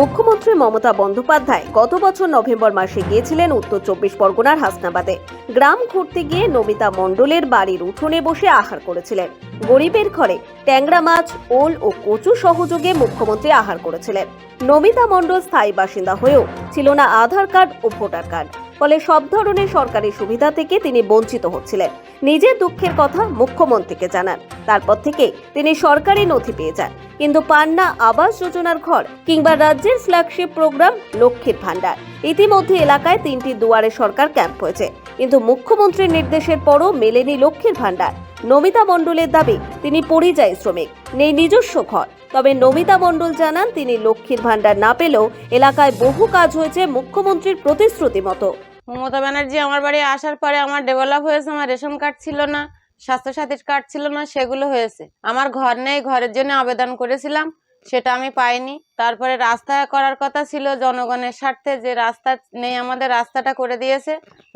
মুখ্যমন্ত্রী মমতা বন্দ্যোপাধ্যায় গত বছর নভেম্বর মাসে গিয়েছিলেন উত্তর চব্বিশ পরগনার হাসনাবাদে। গ্রাম ঘুরতে গিয়ে নমিতা মণ্ডলের বাড়ির উঠোনে বসে আহার করেছিলেন। গরিবের ঘরে ট্যাংরা মাছ, ওল ও কচু সহযোগে মুখ্যমন্ত্রী আহার করেছিলেন। নমিতা মণ্ডল স্থায়ী বাসিন্দা হয়েও ছিল না আধার কার্ড ও ভোটার কার্ড। ফলে সব ধরনের সরকারি সুবিধা থেকে তিনি বঞ্চিত হচ্ছিলেন। নিজের দুঃখের কথা মুখ্যমন্ত্রীকে জানান। তারপর থেকে তিনি সরকারি নথি পেয়ে যান। কিন্তু পান না আবাস যোজনার ঘর কিংবা রাজ্যের ফ্ল্যাগশিপ প্রোগ্রাম লক্ষ্মীর ভাণ্ডার। ইতিমধ্যে এলাকায় তিনটি দুয়ারে সরকার ক্যাম্প হয়েছে। কিন্তু মুখ্যমন্ত্রীর নির্দেশের পরও মেলেনি লক্ষ্মীর ভাণ্ডার। নমিতা মণ্ডলের দাবি, তিনি পরিযায়ী শ্রমিক, নেই নিজস্ব ঘর। তবে নমিতা মণ্ডল জানান, তিনি লক্ষ্মীর ভাণ্ডার না পেলেও এলাকায় বহু কাজ হয়েছে মুখ্যমন্ত্রীর প্রতিশ্রুতি মতো। মমতা ব্যানার্জি আমার বাড়ি আসার পরে আমার ডেভেলপ হয়েছে, আমার রেশন কার্ড ছিল না, স্বাস্থ্যসাথীর কার্ড ছিল না, সেগুলো হয়েছে। আমার ঘর নেই, ঘরের জন্য আবেদন করেছিলাম, সেটা আমি পাইনি। তারপরে রাস্তা করার কথা ছিল, জনগণের স্বার্থে যে রাস্তা নেই, আমাদের রাস্তাটা করে দিয়েছে,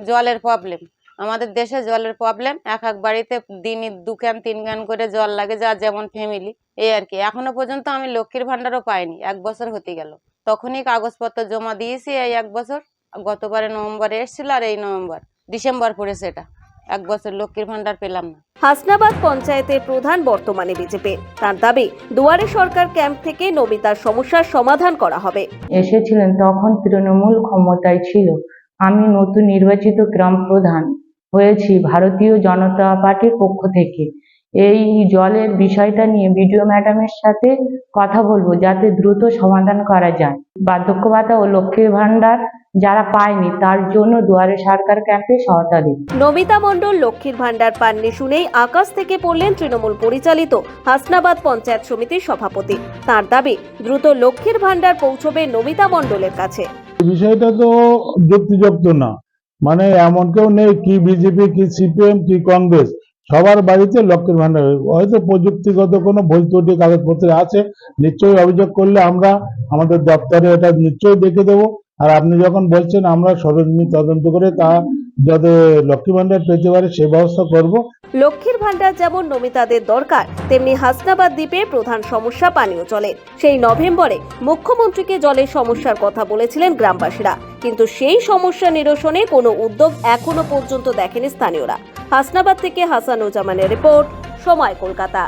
জলের প্রবলেম আমাদের দেশে জলের প্রবলেম এক এক বাড়িতে দিনই দু ক্যান তিন ক্যান করে জল লাগে যা যেমন ফ্যামিলি এই আর কি। এখনও পর্যন্ত আমি লক্ষ্মীর ভাণ্ডারও পাইনি, এক বছর হতে গেল। তখনই কাগজপত্র জমা দিয়েছি এই এক বছর। গতবারে নভেম্বরে এসেছিল আর এই নভেম্বর। ডিসেম্বর পড়েছে এটা। এক বছর লক্ষ্মীর ভান্ডার পেলাম না। হাসনাবাদ পঞ্চায়েতের প্রধান বর্তমানে বিজেপি। তার দাবি দুয়ারে সরকার ক্যাম্প থেকে নমিতার সমস্যার সমাধান করা হবে। এসেছিলেন তখন তৃণমূল ক্ষমতায় ছিল। আমি নতুন নির্বাচিত গ্রাম প্রধান হয়েছি ভারতীয় জনতা পার্টির পক্ষ থেকে। এই জলের বিষয়টা নিয়ে বিডিও ম্যাডামের সাথে কথা বলব যাতে দ্রুত সমাধান করা যায়। বার্ধক্য ভাতা ও লক্ষ্মীর ভাণ্ডার যারা পায়নি তার জন্য দুয়ারে সরকার ক্যাম্পে সহায়তা দিন। নমিতা মণ্ডল লক্ষ্মীর ভাণ্ডার পাননি শুনেই আকাশ থেকে পড়লেন তৃণমূল পরিচালিত হাসনাবাদ পঞ্চায়েত সমিতির সভাপতি। তার দাবি দ্রুত লক্ষ্মীর ভাণ্ডার পৌঁছবে নমিতা মণ্ডলের কাছে। বিষয়টা তো যুক্তিযুক্ত না। মানে এমন কেউ নেই কি বিজেপি কি সিপিএম কি কংগ্রেস। সবার বাড়িতে লক্ষ্মীর ভান্ডার হয়তো প্রযুক্তিগত কোনো ত্রুটি কাগজপত্রে আছে, নিশ্চয়ই অভিযোগ করলে আমরা আমাদের দপ্তরে এটা নিশ্চয়ই দেখে দেবো। আর আপনি যখন বলছেন, আমরা সরজমিন তদন্ত করে তা যাতে লক্ষ্মী ভান্ডার পেতে পারে, সে ব্যবস্থা করব। লক্ষ্মীর ভান্ডার যেমন নমিতাদের দরকার, তেমনি হাসনাবাদ দ্বীপে প্রধান সমস্যা পানীয় জলের। সেই নভেম্বরে মুখ্যমন্ত্রীকে জলের সমস্যার কথা বলেছিলেন গ্রামবাসীরা। কিন্তু সেই সমস্যা নিরসনে কোনো উদ্যোগ এখনও পর্যন্ত দেখেনি স্থানীয়রা। হাসনাবাদ থেকে হাসান জামানের রিপোর্ট সময় কলকাতা।